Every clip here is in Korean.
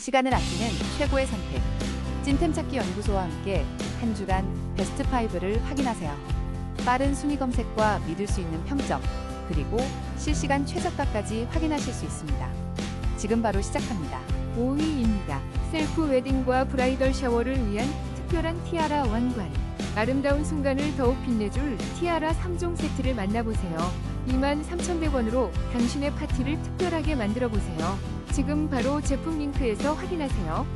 시간을 아끼는 최고의 선택. 찐템 찾기 연구소와 함께 한 주간 베스트 5를 확인하세요. 빠른 순위 검색과 믿을 수 있는 평점, 그리고 실시간 최저가까지 확인하실 수 있습니다. 지금 바로 시작합니다. 5위입니다. 셀프 웨딩과 브라이덜 샤워를 위한 특별한 티아라 왕관. 아름다운 순간을 더욱 빛내줄 티아라 3종 세트를 만나보세요. 23,100원으로 당신의 파티를 특별하게 만들어보세요. 지금 바로 제품 링크에서 확인하세요.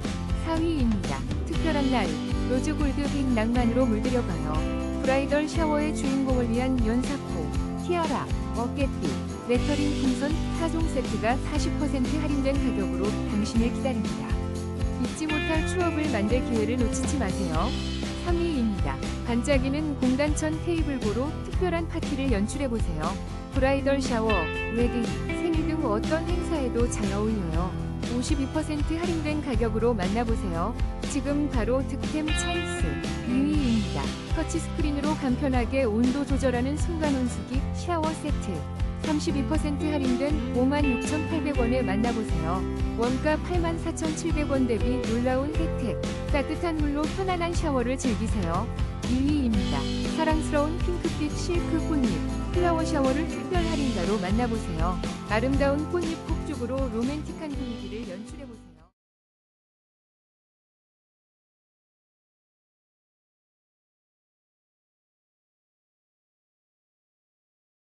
4위입니다. 특별한 날, 로즈 골드 빅 낭만으로 물들여봐요. 브라이덜 샤워의 주인공을 위한 연사코, 티아라, 어깨띠, 레터링 풍선 4종 세트가 40% 할인된 가격으로 당신을 기다립니다. 잊지 못할 추억을 만들 기회를 놓치지 마세요. 3위입니다. 반짝이는 공단천 테이블고로 특별한 파티를 연출해보세요. 브라이덜 샤워, 웨딩, 생일 등 어떤 행사에도 잘 어울려요. 52% 할인된 가격으로 만나보세요. 지금 바로 득템 찬스 2위입니다. 터치스크린으로 간편하게 온도 조절하는 순간 온수기 샤워 세트 32% 할인된 56,800원에 만나보세요. 원가 84,700원 대비 놀라운 혜택. 따뜻한 물로 편안한 샤워를 즐기세요. 2위입니다. 사랑스러운 핑크빛 실크 꽃잎 플라워 샤워를 특별 할인가로 만나보세요. 아름다운 꽃잎 폭죽으로 로맨틱한 분위기를 연출해보세요.